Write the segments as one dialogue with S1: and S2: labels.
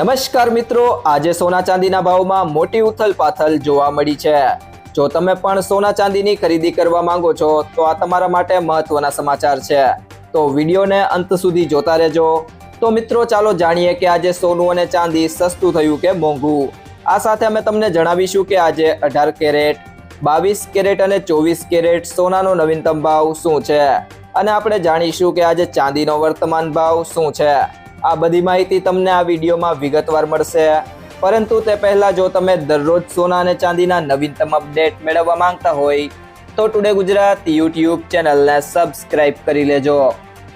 S1: નમસ્કાર મિત્રો, આજે સોના ચાંદીના ભાવમાં મોટી ઉથલ પાથલ જોવા મળી છે. જો તમે પણ સોના ચાંદીની ખરીદી કરવા માંગો છો, તો આ તમારા માટે મહત્વના સમાચાર છે. તો વિડીયોને અંત સુધી જોતા રહેજો. તો મિત્રો, ચાલો જાણીએ કે આજે સોનું અને ચાંદી સસ્તું થયું કે મોંઘું? આ સાથે અમે તમને જણાવીશું કે આજે અઢાર કેરેટ, બાવીસ કેરેટ અને ચોવીસ કેરેટ સોનાનો નવીનતમ ભાવ શું છે? અને આપણે જાણીશું કે આજે ચાંદીનો વર્તમાન ભાવ શું છે? આ બધી માહિતી તમને આ વિડીયોમાં વિગતવાર મળશે. પરંતુ તે પહેલાં જો તમે દરરોજ સોના અને ચાંદીના નવીનતમ અપડેટ મેળવવા માંગતા હોય, તો ટુડે ગુજરાત યુટ્યુબ ચેનલને સબસ્ક્રાઇબ કરી લેજો.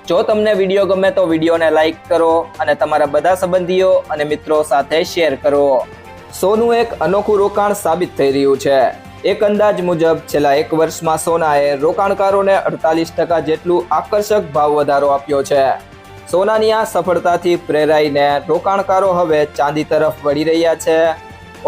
S1: જો તમને વીડિયો ગમે તો વિડીયોને લાઇક કરો અને તમારા બધા સંબંધીઓ અને મિત્રો સાથે શેર કરો. સોનું એક અનોખું રોકાણ સાબિત થઈ રહ્યું છે. એક અંદાજ મુજબ છેલ્લા એક વર્ષમાં સોનાએ રોકાણકારોને અડતાલીસ ટકા જેટલું આકર્ષક ભાવ વધારો આપ્યો છે. સોનાની આ સફળતાથી પ્રેરાઈને રોકાણકારો હવે ચાંદી તરફ વળી રહ્યા છે.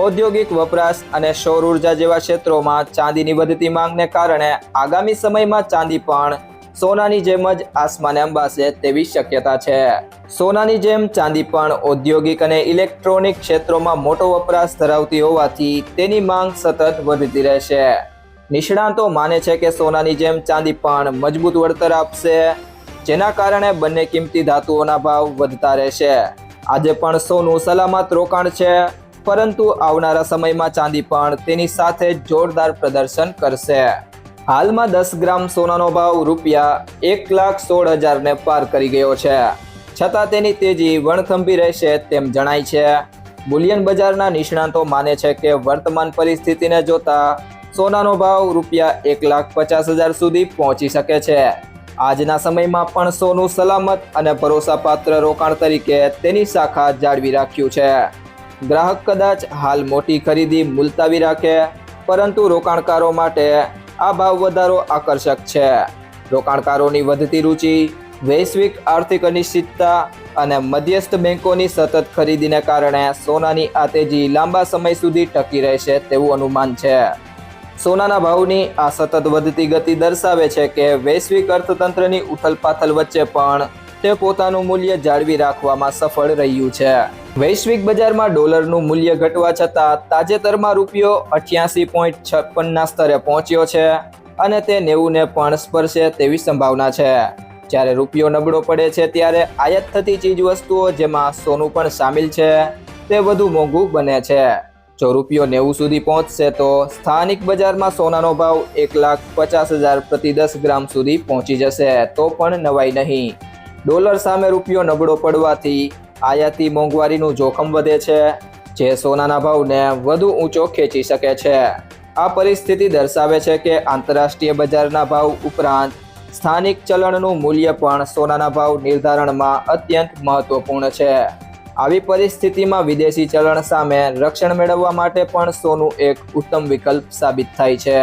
S1: ઔદ્યોગિક વપરાશ અને સૌર ઊર્જા જેવા ક્ષેત્રોમાં ચાંદીની વધતી માંગને કારણે આગામી સમયમાં ચાંદી પણ સોનાની જેમ જ આસમાને અંબાશે તેવી શક્યતા છે. સોનાની જેમ ચાંદી પણ ઔદ્યોગિક અને ઇલેક્ટ્રોનિક ક્ષેત્રોમાં મોટો વપરાશ ધરાવતી હોવાથી તેની માંગ સતત વધતી રહેશે. નિષ્ણાંતો માને છે કે સોનાની જેમ ચાંદી પણ મજબૂત વળતર આપશે. જેના કારણે બંને કિંમતી ધાતુઓના ભાવ વધતા રહેશે. આજે પણ સોનું સલામત રોકાણ છે, પરંતુ આવનારા સમયમાં ચાંદી પણ તેની સાથે જોરદાર પ્રદર્શન કરશે. હાલમાં દસ ગ્રામ સોનાનો ભાવ રૂપિયા એક લાખ સોળ હજારને પાર કરી ગયો છે. છતાં તેની તેજી વણથંભી રહેશે તેમ જણાય છે. બુલિયન બજારના નિષ્ણાંતો માને છે કે વર્તમાન પરિસ્થિતિને જોતા સોનાનો ભાવ રૂપિયા એક લાખ પચાસ હજાર સુધી પહોંચી શકે છે. આજના સમયમાં પણ સોનું સલામત અને ભરોસાપાત્ર રોકાણ તરીકે તેની શાખા જાળવી રાખ્યું છે. ગ્રાહક કદાચ હાલ મોટી ખરીદી મુલતાવી રાખે, પરંતુ રોકાણકારો માટે આ ભાવ વધારો આકર્ષક છે. રોકાણકારોની વધતી રુચિ, વૈશ્વિક આર્થિક અનિશ્ચિતતા અને મધ્યસ્થ બેંકોની સતત ખરીદીને કારણે સોનાની આ તેજી લાંબા સમય સુધી ટકી રહેશે તેવું અનુમાન છે. સોનાના ભાવની આ સતત વધતી ગતિ દર્શાવે છે કે વૈશ્વિક અર્થતંત્રની ઉથલપાથલ વચ્ચે પણ તે પોતાનું મૂલ્ય જાળવી રાખવામાં સફળ રહ્યું છે. વૈશ્વિક બજારમાં ડોલરનું મૂલ્ય ઘટવા છતાં તાજેતરમાં રૂપિયો અઠ્યાસી પોઈન્ટ છપ્પનના સ્તરે પહોંચ્યો છે અને તે નેવુંને પણ સ્પર્શે તેવી સંભાવના છે. જ્યારે રૂપિયો નબળો પડે છે ત્યારે આયાત થતી ચીજ વસ્તુઓ જેમાં સોનું પણ સામેલ છે, તે વધુ મોંઘું બને છે. જો રૂપિયો નેવું સુધી પહોંચશે તો સ્થાનિક બજારમાં સોનાનો ભાવ એક લાખ પચાસ હજાર પ્રતિ દસ ગ્રામ સુધી પહોંચી જશે, તો પણ નવાઈ નહીં. ડોલર સામે રૂપિયો નબળો પડવાથી આયાતી મોંઘવારીનું જોખમ વધે છે, જે સોનાના ભાવને વધુ ઊંચો ખેંચી શકે છે. આ પરિસ્થિતિ દર્શાવે છે કે આંતરરાષ્ટ્રીય બજારના ભાવ ઉપરાંત સ્થાનિક ચલણનું મૂલ્ય પણ સોનાના ભાવ નિર્ધારણમાં અત્યંત મહત્વપૂર્ણ છે. આવી પરિસ્થિતિમાં વિદેશી ચલણ સામે રક્ષણ મેળવવા માટે પણ સોનું એક ઉત્તમ વિકલ્પ સાબિત થાય છે.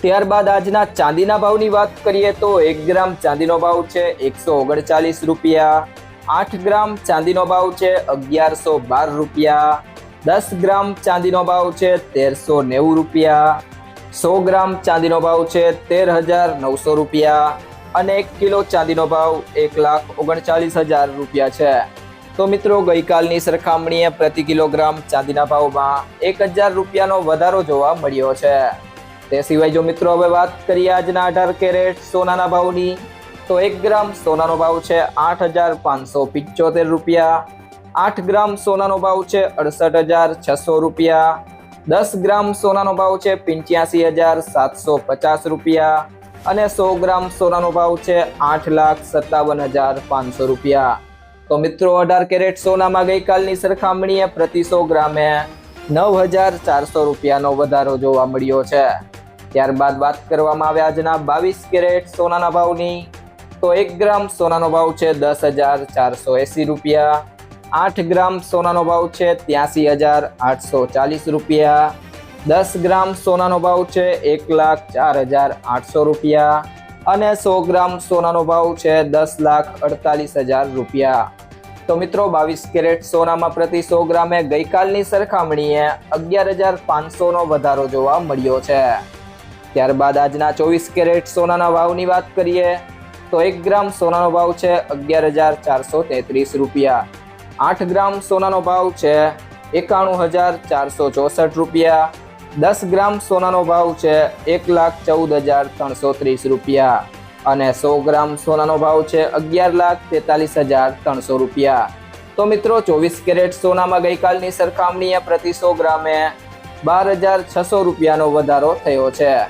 S1: ત્યારબાદ આજના ચાંદીના ભાવની વાત કરીએ તો એક ગ્રામ ચાંદીનો ભાવ છે એકસો ઓગણચાલીસ રૂપિયા, આઠ ગ્રામ ચાંદીનો ભાવ છે અગિયારસો બાર રૂપિયા, દસ ગ્રામ ચાંદીનો ભાવ છે તેરસો નેવું રૂપિયા, સો ગ્રામ ચાંદીનો ભાવ છે તેર હજાર નવસો રૂપિયા અને એક કિલો ચાંદીનો ભાવ એક લાખ ઓગણચાલીસ હજાર રૂપિયા છે. તો મિત્રો, ગઈકાલની સરખામણીએ પ્રતિ કિલોગ્રામ ચાંદીના ભાવમાં એક હજાર રૂપિયાનો વધારો જોવા મળ્યો છે. તે સિવાય જો મિત્રો, હવે વાત કરીએ આજના અઢાર કેરેટ સોનાના ભાવની, તો એક ગ્રામ સોનાનો ભાવ છે આઠ હજાર પાંચસો પિચોતેર રૂપિયા, આઠ ગ્રામ સોનાનો ભાવ છે અડસઠ હજાર છસો રૂપિયા, દસ ગ્રામ સોનાનો ભાવ છે પંચ્યાસી હજાર સાતસો પચાસ રૂપિયા અને સો ગ્રામ સોનાનો ભાવ છે આઠ લાખ સત્તાવન હજાર પાંચસો રૂપિયા. તો મિત્રો, અઢાર કેરેટ સોનામાં ગઈકાલની સરખામણીએ પ્રતિ સો ગ્રામે નવ હજાર ચારસો રૂપિયાનો વધારો જોવા મળ્યો છે. ત્યારબાદ વાત કરવામાં આવે આજના બાવીસ કેરેટ સોનાના ભાવની, તો એક ગ્રામ સોનાનો ભાવ છે દસ હજાર ચારસો એંસી રૂપિયા, આઠ ગ્રામ સોનાનો ભાવ છે ત્યાંસી હજાર આઠસો ચાલીસ રૂપિયા, દસ ગ્રામ સોનાનો ભાવ છે એક લાખ ચાર હજાર આઠસો રૂપિયા અને સો ગ્રામ સોનાનો ભાવ છે દસ લાખ અડતાલીસ હજાર રૂપિયા. તો મિત્રો, બાવીસ કેરેટ સોનામાં પ્રતિ સો ગ્રામે ગઈકાલની સરખામણીએ અગિયાર હજાર પાંચસોનો વધારો જોવા મળ્યો છે. ત્યારબાદ આજના ચોવીસ કેરેટ સોનાના ભાવની વાત કરીએ, તો એક ગ્રામ સોનાનો ભાવ છે અગિયાર હજાર ચારસો તેત્રીસ રૂપિયા. આઠ ગ્રામ સોનાનો ભાવ છે એકાણું હજાર ચારસો ચોસઠ રૂપિયા. દસ ગ્રામ સોનાનો ભાવ છે એક લાખ ચૌદ હજાર ત્રણસો ત્રીસ રૂપિયા. અને સો ગ્રામ સોનાનો ભાવ છે અગિયાર લાખ તેતાલીસ હજાર ત્રણસો રૂપિયા. તો મિત્રો, ચોવીસ કેરેટ સોનામાં ગઈકાલની સરખામણીએ પ્રતિ સો ગ્રામે બાર હજાર છસો રૂપિયાનો વધારો થયો છે.